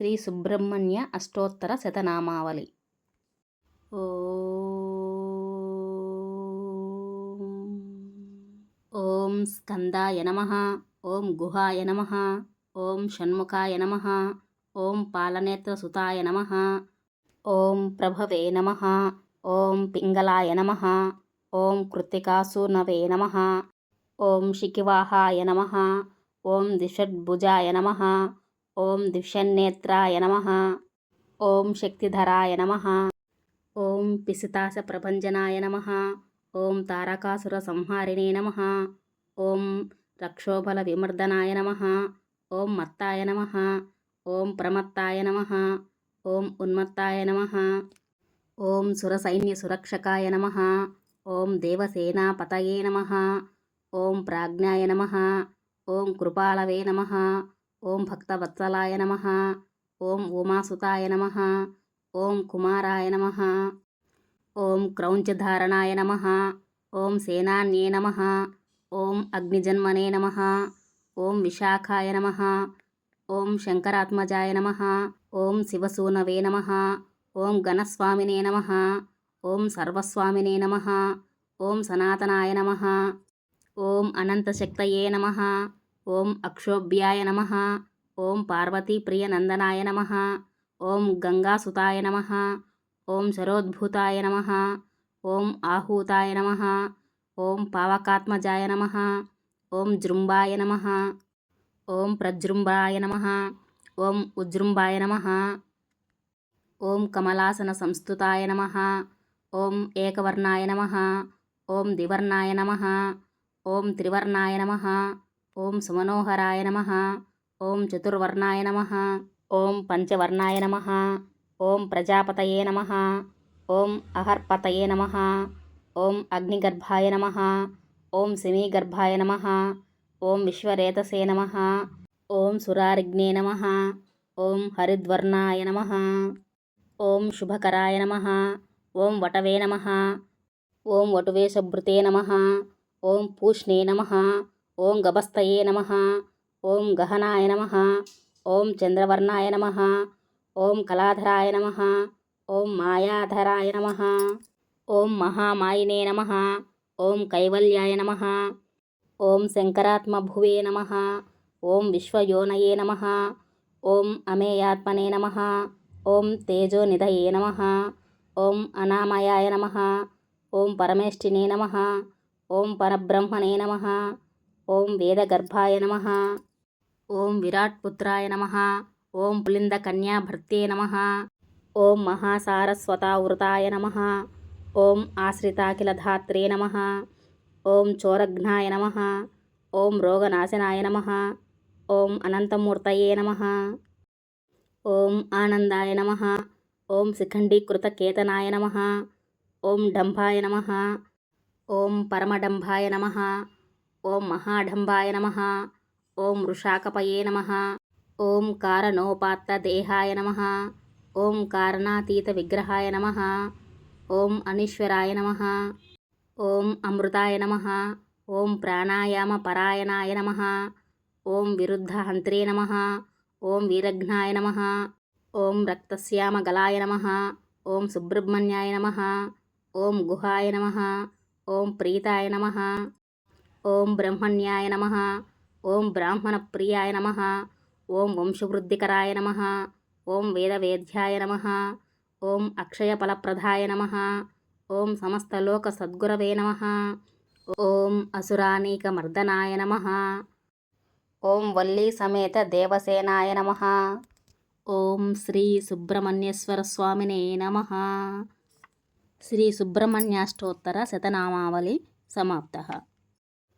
శ్రీ సుబ్రహ్మణ్య అష్టోత్తర శతనామావళి. ఓం స్కందాయ నమ ఓం గుహాయ నమ ఓం షణ్ముఖాయ నమ ఓం పాలనేత్రసుతాయ నమ ఓం ప్రభవే నమ ఓం పింగళాయ నమ ఓం కృత్తికాసూనవే నమ ఓం శిఖివాహాయ నమ ఓం దిషడ్భుజాయ నమ ఓం దివ్యన్నేత్రాయ నమ ఓం శక్తిధరాయ నమ ఓం పిసితాస ప్రభంజనాయ నమ ఓం తారకాసుర సంహారిణే నమ ఓం రక్షోబల విమర్దనాయ నమ ఓం మత్తాయ నమ ఓం ప్రమత్తాయ నమ ఓం ఉన్మత్తాయ నమ ఓం సురసైన్య సురక్షకాయ నమ ఓం దేవసేనాపతయే నమ ఓం ప్రాజ్ఞాయ నమ ఓం కృపాలవే నమ ఓం భక్తవత్సలాయ నమ ఓం ఉమాసుతాయ నమ ఓం కుమారాయ నమ ఓం క్రౌంచధారణాయ నమ ఓం సేనాన్యే నమ ఓం అగ్నిజన్మనే నమ ఓం విశాఖాయ నమ ఓం శంకరాత్మజాయ నమ ఓం శివసూనవే నమ ఓం గణస్వామినే నమ ఓం సర్వస్వామినే నమ ఓం సనాతనాయ నమ ఓం అనంతశక్తయే నమ ఓం అక్షోభ్యాయ నమ ఓం పార్వతీప్రియనందనాయ నమ ఓం గంగాసుతాయ నమ ఓం శరోద్భూతాయ నమ ఓం ఆహూతాయ నమ ఓం పావకాత్మజాయ నమ ఓం జృంభాయ నమ ఓం ప్రజృంభాయ నమ ఓం ఉజృంభాయ నమ ఓం కమలాసన సంస్థుతాయ నమ ఓం ఏకవర్ణాయ నమ ఓం దివర్ణాయ నమ ఓం త్రివర్ణాయ నమ ఓం సుమనోహరాయ నమ ఓం చతుర్వర్ణాయ నమ ఓం పంచవర్ణాయ నమ ఓం ప్రజాపతయే నమ ఓం అహర్పతయే నమ ఓం అగ్నిగర్భాయ నమ ఓం శమీగర్భాయ నమ ఓం విశ్వరేతసే నమ ఓం సురారిగ్నే నమ ఓం హరిద్వర్ణాయ నమ ఓం శుభకరాయ నమ ఓం వటవే నమ ఓం వటువేశభృతే నమ ఓం పూష్ణే నమ ఓం గభస్తయే నమ ఓం గహనాయ నమ ఓం చంద్రవర్ణాయ నమ ఓం కళాధరాయ నమ ఓం మాయాధరాయ నమ ఓం మహామాయినే నమ ఓం కైవల్యాయ నమ ఓం శంకరాత్మభువే నమ ఓం విశ్వయోనయే నమ ఓం అమేయాత్మనే నమ ఓం తేజోనిధయే నమ ఓం అనామయాయ నమ ఓం పరమేష్ఠినే నమ ఓం పరబ్రహ్మణే నమ ఓం వేదగర్భాయ నమ ఓం విరాట్పుత్రాయ నమ ఓం పులింద కన్యాభర్తే నమ ఓం మహాసారస్వతావృతాయ నమ ఓం ఆశ్రితాఖిలధాత్రే నమ ఓం చోరఘ్నాయ నమ ఓం రోగనాశనాయ నమ ఓం అనంతమూర్తయే నమ ఓం ఆనందాయ నమ ఓం శిఖండీకృతకేతనాయ నమ ఓం డంభాయ నమ ఓం పరమడంభాయ నమ ఓం మహాఢంబాయ నమ ఓం వృషాకపయే నమ ఓం కారణోపాత్తదేహాయ నమ ఓం కారణాతీత విగ్రహాయ నమ ఓం అనీశ్వరాయ నమ ఓం అమృతాయ నమ ఓం ప్రాణాయామ పరాయణాయ నమ ఓం విరుద్ధహంత్రే నమ ఓం వీరఘ్నాయ నమ ఓం రక్తశ్యామగలాయ నమ ఓం సుబ్రహ్మణ్యాయ నమ ఓం గుహాయ నమ ఓం ప్రీతాయ నమ ఓం బ్రహ్మణ్యాయ నమ. ఓం బ్రాహ్మణ ప్రియాయ నమ. ఓం వంశవృద్ధికరాయ నమ. ఓం వేదవేద్యాయ నమ. ఓం అక్షయఫలప్రదాయ నమ. ఓం సమస్తలోక సద్గురవే నమ. ఓం అసురానీకమర్దనాయ నమ. ఓం వల్లీ సమేత దేవసేనాయ నమ. ఓం శ్రీ సుబ్రహ్మణ్యేశ్వర స్వామినే నమ. శ్రీ సుబ్రహ్మణ్యాష్టోత్తర శతనామావళి సమాప్త.